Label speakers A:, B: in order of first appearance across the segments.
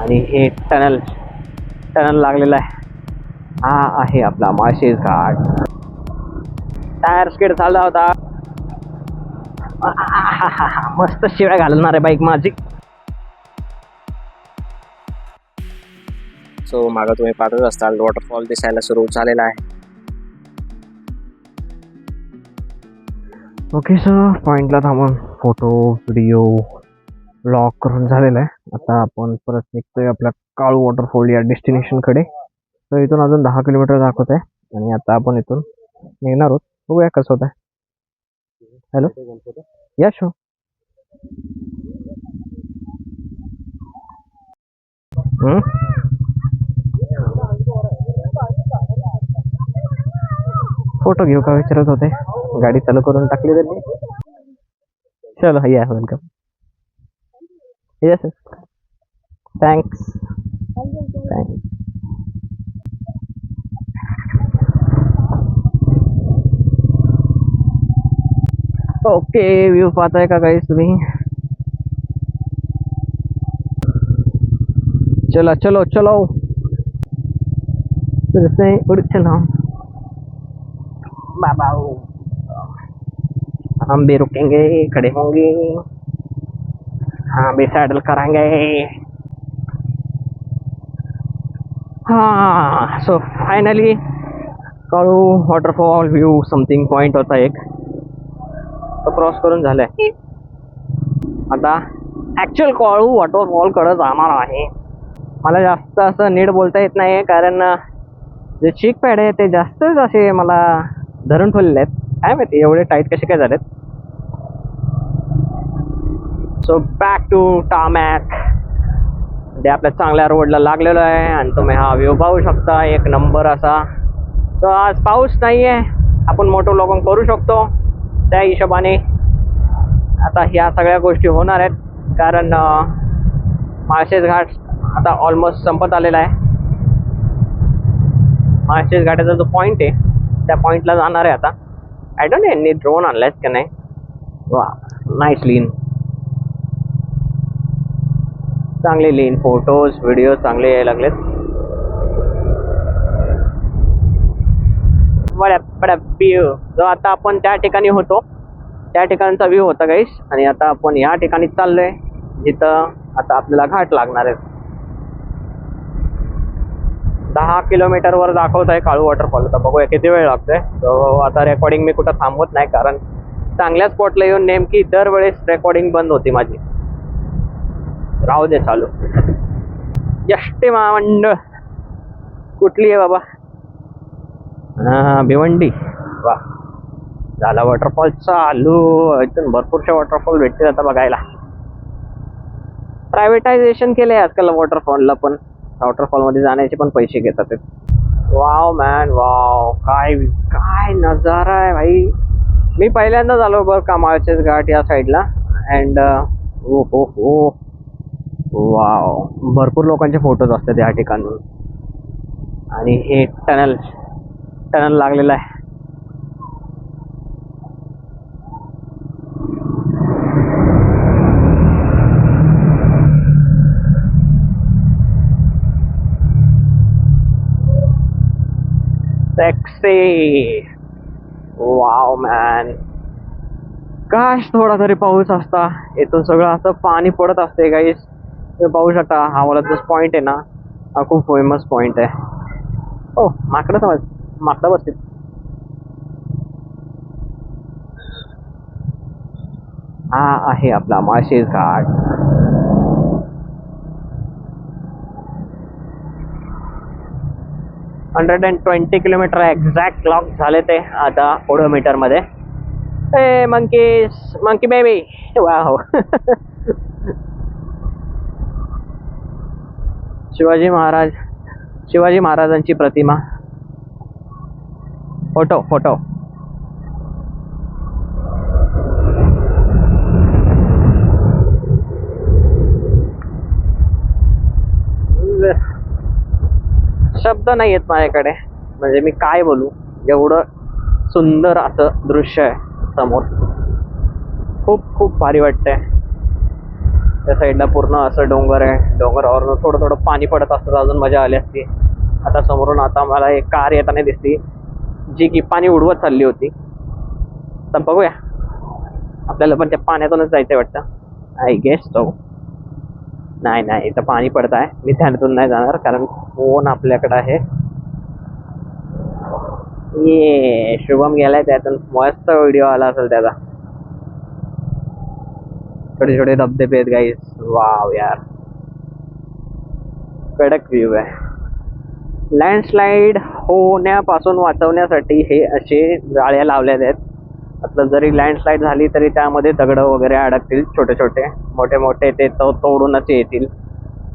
A: आणि हे tunnel tunnel लागलेला आहे. हा आहे आपला माळशेज घाट. टायर स्किड चालला होता. मस्त शिव्या घालणार आहे बाईक माझी.
B: सो मागं तुम्ही पाहतच असताल वॉटरफॉल दिसायला सुरू झालेला आहे.
A: ओके सर पॉईंटला थांबून. फोटो व्हिडिओ ब्लॉक करून झालेला आहे. आता आपण परत निघतोय आपल्या काळू वॉटरफॉल या डेस्टिनेशनकडे तर इथून अजून दहा किलोमीटर दाखवत आहे. आणि आता आपण इथून निघणार आहोत. बघूया कसं होत आहे हॅलो या शो फोटो घेऊ का? विचारत होते. गाडी चालू करून टाकली त्यांनी. चलो या welcome yes thanks thanks okay view पाहताय का काही तुम्ही? चलो चलो चलो। फिर से उड़ चलो बाबा हम भी रुकेंगे, खड़े होंगे। हाँ भी सैडल कराएंगे हाँ। So finally Kalu waterfall view something point होता एक। तो क्रॉस करून झालाय। आता ॲक्च्युअल काळू वॉटरफॉलकडं जाणार आहे। मला जास्त असं नीट बोलता येत नाही कारण जे चीक पॅड आहे ते जास्तच असे मला धरून ठेवलेले आहेत। काय माहिती एवढे टाईट कसे काय झालेत? सो बॅक टू टामॅक ते आपल्या चांगल्या रोडला लागलेलो आहे आणि तुम्ही हा व्ह्यू पाहू शकता. एक नंबर असा. सो आज पाऊस नाही आहे आपण मोठं लोकं करू शकतो. त्या हिशोबाने आता ह्या सगळ्या गोष्टी होणार आहेत. कारण माळशेज घाट आता ऑलमोस्ट संपत आलेला आहे. माळशेज घाटाचा जो पॉईंट आहे त्या पॉईंटला जाणार आहे आता. आय डोंट यांनी ड्रोन आणलायच का नाही? वा नाईस लीन चांगले लीन फोटोज व्हिडिओ चांगले यायला लागलेत. बड्या बड्या व्ह्यू जो आता आपण त्या ठिकाणी होतो त्या ठिकाणचा व्ह्यू होता गाईश आणि आता आपण या ठिकाणी चाललोय जिथं आता आपल्याला घाट लागणार आहे. दहा किलोमीटर वर दाखवत आहे काळू वॉटरफॉल आता बघूया किती वेळ लागतोय. तो आता रेकॉर्डिंग मी कुठं थांबवत नाही कारण चांगल्या स्पॉटला येऊन नेमकी दरवेळेस रेकॉर्डिंग बंद होती माझी. राहू दे चालू. यष्टी महामंडळ कुठली आहे बाबा? हा भिवंडी. वा. झाला वॉटरफॉल चालू इथून भरपूरशा वॉटरफॉल भेटतील आता बघायला. प्रायव्हेटायझेशन केलंय आजकाल वॉटरफॉलला पण. वॉटरफॉलमध्ये जाण्याचे पण पैसे घेतात. वाव मॅन वाव काय काय नजारा आहे भाई. मी पहिल्यांदाच आलो बरं का माळशेज घाट या साईडला अँड ओ हो हो. वाव भरपूर लोकांचे फोटोज असतात या ठिकाणून आणि हे टनल टनल लागलेलं आहे. सेक्सी वाव मॅन काश थोडा तरी पाऊस असता. इथून सगळं असं पाणी पडत असते काहीच तुम्ही पाहू शकता हा मला जो पॉईंट आहे ना हा खूप फेमस पॉईंट आहे. हो माकडं समज माकडं बसतील. हा आहे आपला Malshej Ghat. Hundred and twenty kilometre exact clock झाले ते आता ओडोमीटरमध्ये ए monkey monkey baby wow Shivaji Maharaj Shivaji महाराजांची प्रतिमा. Photo photo. शब्द नाही आहेत माझ्याकडे. म्हणजे मी काय बोलू? एवढं सुंदर असं दृश्य आहे समोर. खूप खूप भारी वाटतंय. त्या साईडला पूर्ण असं डोंगर आहे. डोंगरावर थोडं थोडं पाणी पडत असतं अजून मजा आली असती. आता समोरून आता मला एक कार येताना दिसती जी की पाणी उडवत चालली होती. तर बघूया. आपल्याला पण त्या पाण्यातूनच जायचंय वाटतं. आय गेस तो नाही नाही इथं पाणी पडत आहे. मी त्यातून नाही जाणार कारण फोन आपल्याकडे आहे? ये शुभम गेलाय त्यातून. मस्त व्हिडिओ आला असेल त्याचा. छोटे छोटे धबधबे आहेत गाईस वाव यार. कडक व्ह्यू आहे. लँडस्लाईड होण्यापासून वाचवण्यासाठी हे असे जाळ्या लावलेले आहेत. आता जरी लँडस्लाईड झाली तरी त्यामध्ये दगड वगैरे अडकतील छोटे छोटे. मोठे मोठे ते तो तोडूनच येतील.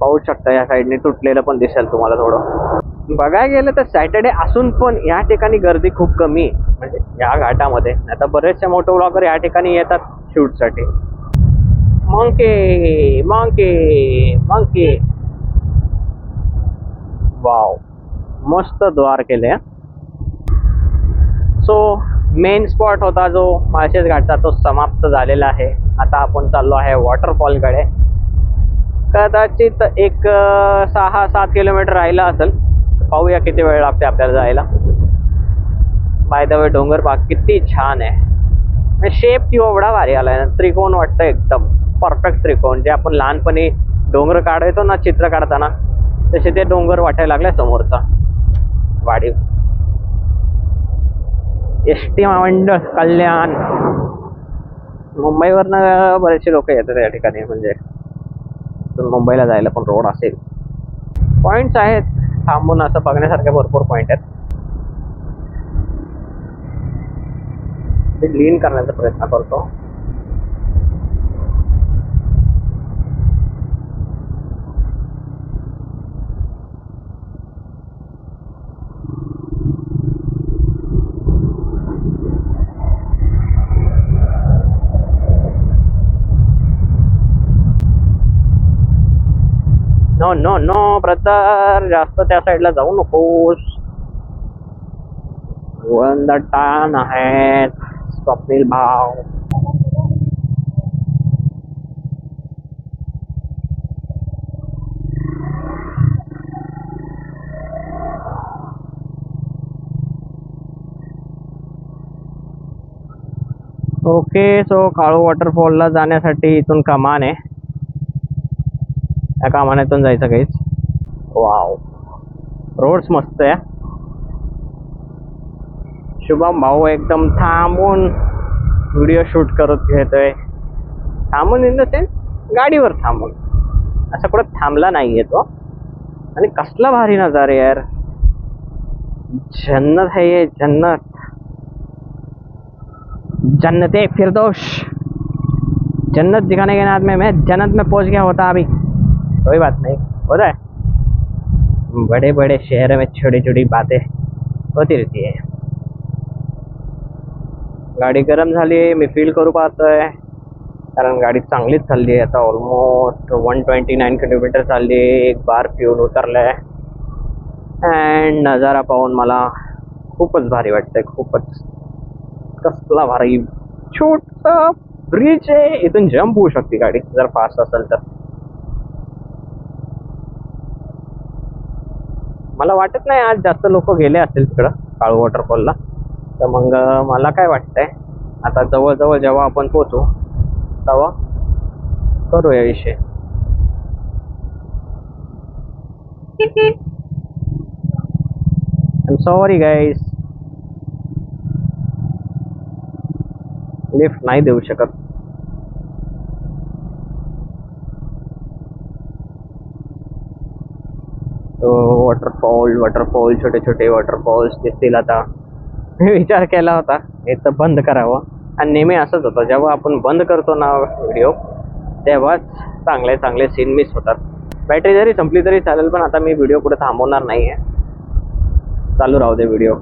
A: पाहू शकता या साईडने तुटलेलं पण दिसेल तुम्हाला थोडं. बघायला गेलं तर सॅटर्डे असून पण या ठिकाणी गर्दी खूप कमी आहे. म्हणजे या घाटामध्ये. आता बरेचसे मोठे ब्लॉगर या ठिकाणी येतात शूटसाठी Monkey, monkey, monkey. वाव मस्त द्वार केले सो मेन स्पॉट होता जो माळशेज घाटचा तो समाप्त झालेला आहे. आता आपण चाललो आहे वॉटरफॉलकडे कदाचित एक सहा सात किलोमीटर राहिला असेल. पाहूया किती वेळ लागते आपल्याला जायला. बाय द वे डोंगर बाग किती छान आहे. शेप एवढा भारी आलाय ना त्रिकोण वाटतं एकदम. परफेक्ट त्रिकोण जे आपण लहानपणी डोंगर काढायचो ना चित्र काढताना तसे ते डोंगर वाटायला लागले समोरचा. वाढीव. एस टी महामंडळ कल्याण. मुंबईवरनं बरेचसे लोक येतात या ठिकाणी म्हणजे मुंबईला जायला पण रोड असेल. पॉईंट्स आहेत. थांबून असं बघण्यासारखे भरपूर पॉईंट आहेत. ते लीन करण्याचा प्रयत्न करतो. नो नो नो ब्रदर जास्त त्या साईडला जाऊ नकोस. वळण टाण आहेत स्वप्नील भाव. ओके सो काळू वॉटरफॉलला जाण्यासाठी इथून कमान आहे. त्या कामान्यातून जायचं काहीच. वाव रोड्स मस्त आहे. शुभम भाऊ एकदम थांबून व्हिडिओ शूट करत घेतोय. थांबून इन द सेन्स गाडीवर थांबून. असं कुठं थांबला नाहीये तो. आणि कसला भारी नजारे यार. जन्नत है ये जन्नत. जन्नत फिरदोश जन्नत दिखाने के नाद में मैं जन्नत में पहुंच गया होता अभी. कोई बात नहीं। होता है बड़े बड़े शहर में छोटी छोटी बातें होती रहती है। गाडी गरम झाली मी फील करू पाहतोय कारण गाडी चांगलीच चालली आहे आता almost one twenty nine kilometre चालली एक बार पिऊन उतरलाय अँड नजारा पाहून मला खूपच भारी वाटतंय खूपच कसला भारी छोटा ब्रिज आहे इथून जम्प होऊ शकते गाडी जर फास्ट असेल तर. मला वाटत नाही आज जास्त लोक गेले असतील तिकडं काळू वॉटरफॉलला तर मग मला काय वाटतंय आता जवळजवळ जेव्हा आपण पोचू तेव्हा करूया विषय. सॉरी गाईस लिफ्ट नाही देऊ शकत. वॉटरफॉल वॉटरफॉल छोटे छोटे वॉटरफॉल्स दिसतील आता. मी विचार केला होता इथं बंद करावं. आणि नेहमी असंच होतं जेव्हा आपण बंद करतो ना व्हिडिओ तेव्हाच चांगले चांगले सीन मिस होतात. बॅटरी जरी संपली तरी चालेल पण आता मी व्हिडिओ कुठे थांबवणार नाही आहे चालू राहू दे व्हिडिओ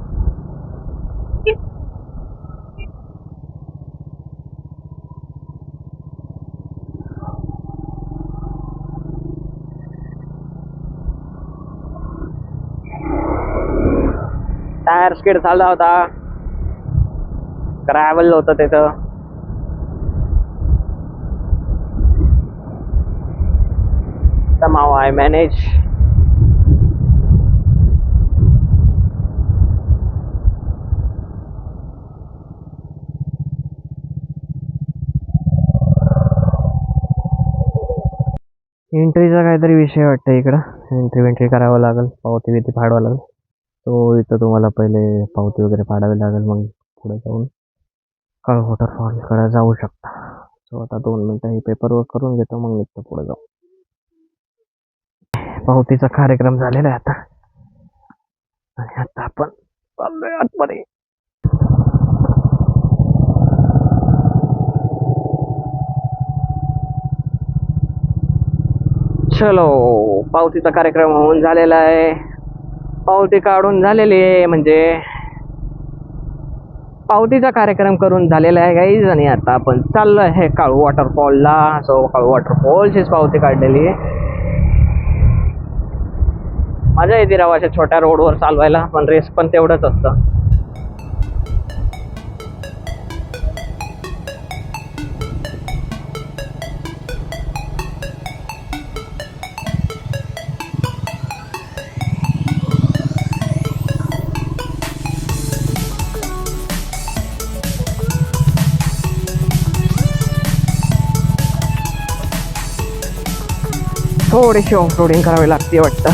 A: टायर स्किड झाला होता. ट्रॅव्हल होतं तिथं. somehow I manage. एंट्रीचा काहीतरी विषय वाटतं इकडं. एंट्री वेंट्री करावं लागेल पावती बिती फाडवावं लागेल. तो इथं तुम्हाला पहिले पावती वगैरे पाडावी लागेल मग पुढे जाऊन काळ वॉटरफॉलकडे जाऊ शकता. सो आता दोन मिनटं हे पेपर वर्क करून घेतो मग निघतो पुढे जाऊ. पावतीचा कार्यक्रम झालेला आहे आता. आणि आता आपण चाललोय आतमध्ये. चलो पावतीचा कार्यक्रम होऊन झालेला आहे. पावती काढून झालेली आहे म्हणजे पावतीचा कार्यक्रम करून झालेला आहे काही आणि आता आपण चाललो आहे काळू वॉटरफॉलला सो काळू वॉटरफॉलचीच पावती काढलेली आहे. मजा येते राव अशा छोट्या रोडवर चालवायला पण रेस पण तेवढंच असतं. थोडीशी ऑफ रोडिंग करावी लागते वाटतं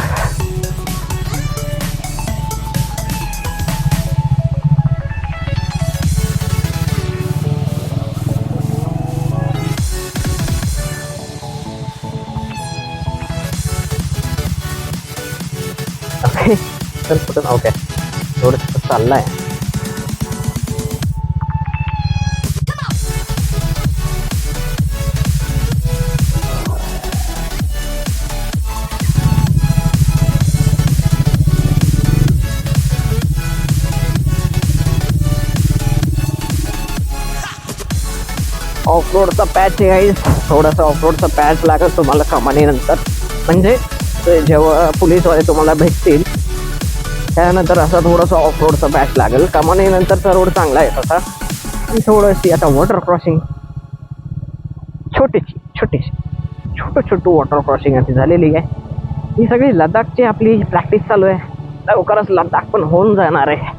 A: तर चल कुठं ओके थोडं आहे ऑफ रोडचा पॅच आहे. काही थोडासा ऑफ रोडचा पॅच लागेल तुम्हाला कमानीनंतर. म्हणजे ते जेव्हा पोलीसवाले तुम्हाला भेटतील त्यानंतर असा थोडासा ऑफ रोडचा पॅच लागेल. कमानीनंतरचा रोड चांगला आहे तसा. आणि थोडीशी आता वॉटर क्रॉसिंग छोटीशी छोटीशी. छोटं छोटं वॉटर क्रॉसिंग अशी झालेली आहे. ही सगळी लडाखची आपली प्रॅक्टिस चालू आहे. लवकरच लडाख पण होऊन जाणार आहे.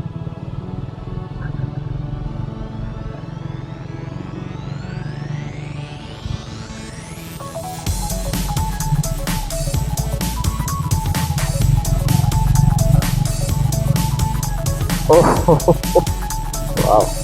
A: Oh, wow.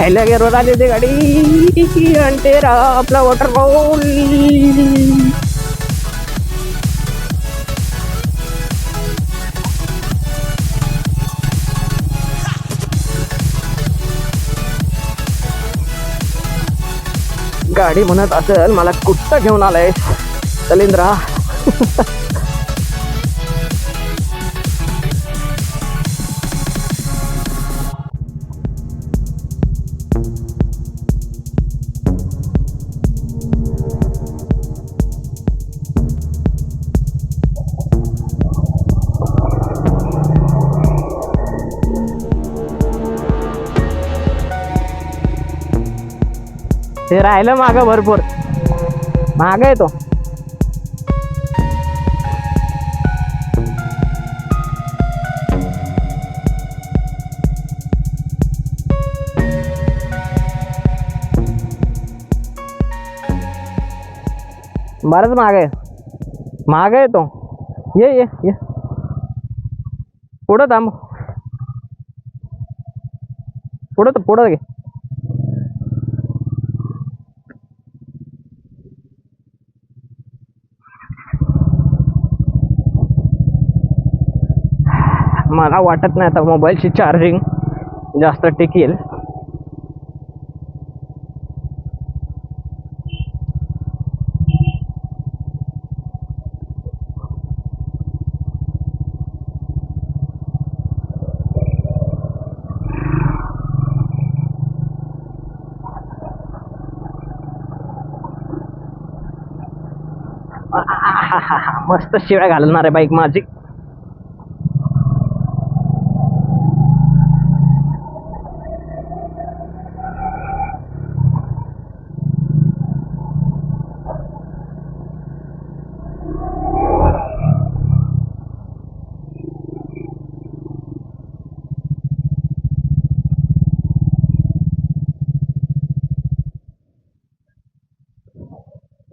A: पहिल्या गेअरवर आली होती गाडी. आणि ते रा- आपला वॉटरफॉल गाडी म्हणत असेल मला कुठं घेऊन आलाय शैलेंद्रा. ते राहिलं मागं भरपूर. मागं आहे तो. बरंच माग आहे. माग आहे तो. ये ये ये. पुढं थांब. पुढं पुढं घे. मला वाटत नाही आता मोबाईलची चार्जिंग जास्त टिकेल. मस्त शिवाय घालणार आहे बाईक माझी.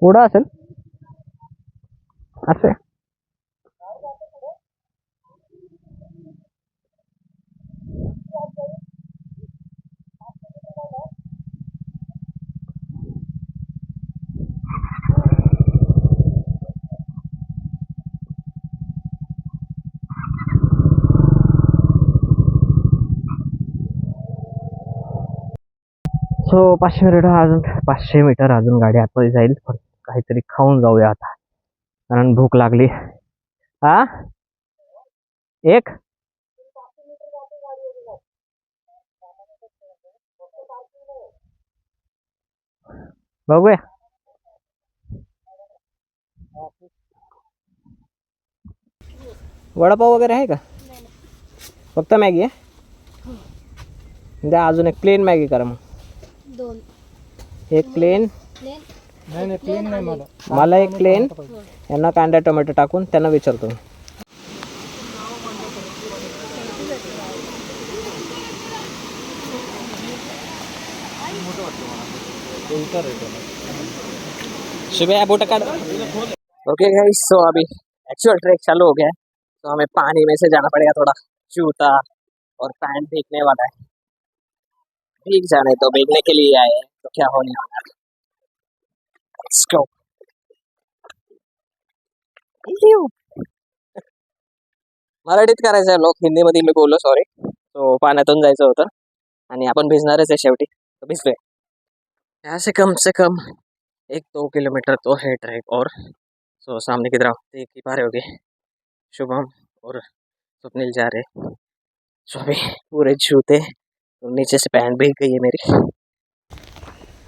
A: पुढं असेल. असे. सो पाचशे मीटर अजून पाचशे मीटर अजून गाडी आतमध्ये जाईल. काहीतरी खाऊन जाऊया आता. कारण भूक लागली. हा एक? बघूया. वडापाव वगैरे आहे का? फक्त मॅगी आहे? द्या अजून एक प्लेन मॅगी करा मग.
C: दोन.
A: एक प्लेन.
C: प्लेन.
A: मला. एक प्लेन यांना कांदा टोमॅटो टाकून त्यांना विचारतो. सुबह बोट काट
B: ओके गाइस सो अभी एक्चुअल ट्रैक चालू हो गया है। तो हमें पानी में से जाना पड़ेगा थोड़ा। जूता और पैंट भीगने वाला है। भीग जाने तो भीगने के लिए आए हैं तो क्या होने वाला है? Let's go. मराठीत करायचं आहे लोक. हिंदीमध्ये मी बोललो सॉरी तो पाण्यातून जायचं होतं. आणि आपण भिजणारच आहे शेवटी. तो भिजलोय. यहाँ से कम से कम एक दो किलोमीटर तो है ट्रैक और. सो सामने की तरफ़ देख ही पा रहे होगे. शुभम और स्वप्निल जा रहे. सो अभी पूरे जूते. और नीचे से पैंट भीग गई है मेरी.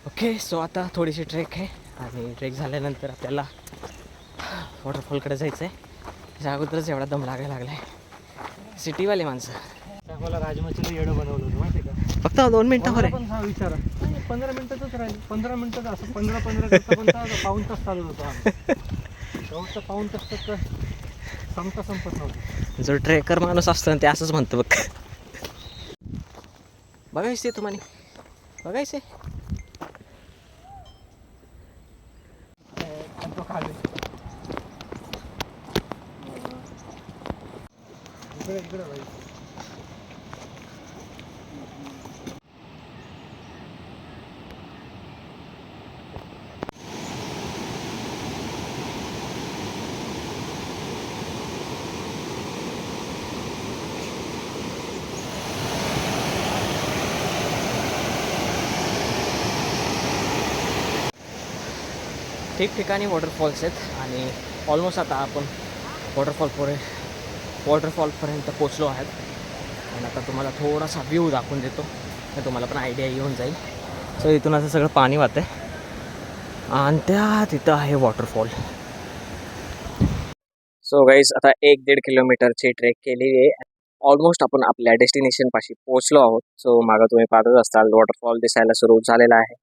A: ओके सो आता थोडीशी ट्रेक आहे आणि ट्रेक झाल्यानंतर आपल्याला वॉटरफॉलकडे जायचं आहे त्याच्या अगोदरच एवढा दम लागायला लागला आहे सिटीवाले माणसं.
D: मला राजमाचीला येडं बनवलं होतं माहिती का?
A: फक्त दोन मिनटं हो रे
D: पण हा विचारा. पंधरा मिनिटातच राहील. पंधरा मिनिटात असं पंधरा पंधरा पाऊन तास चालत होतो शेवटचा पाऊन तास तर संपता संपत नव्हतं.
A: जो ट्रेकर माणूस असतो ना ते असंच म्हणतो बघ. बघायचं तुम्हाला बघायचं
D: आणि तो खाली इकडे इकडे भाई
A: ठिकठिकाणी वॉटरफॉल्स आहेत आणि ऑलमोस्ट आता आपण वॉटरफॉल पुढे वॉटरफॉलपर्यंत पोचलो आहेत. आणि आता तुम्हाला थोडासा व्ह्यू दाखवून देतो. तर तुम्हाला पण आयडिया येऊन जाईल. सो इथून असं सगळं पाणी वाहतं आहे आणि त्या तिथं आहे वॉटरफॉल.
B: सो गाईज आता एक दीड किलोमीटरची ट्रेक केली आहे. ऑलमोस्ट आपण आपल्या डेस्टिनेशनपाशी पोहोचलो आहोत. सो मागं तुम्ही पाहतच असताल वॉटरफॉल दिसायला सुरू झालेला आहे.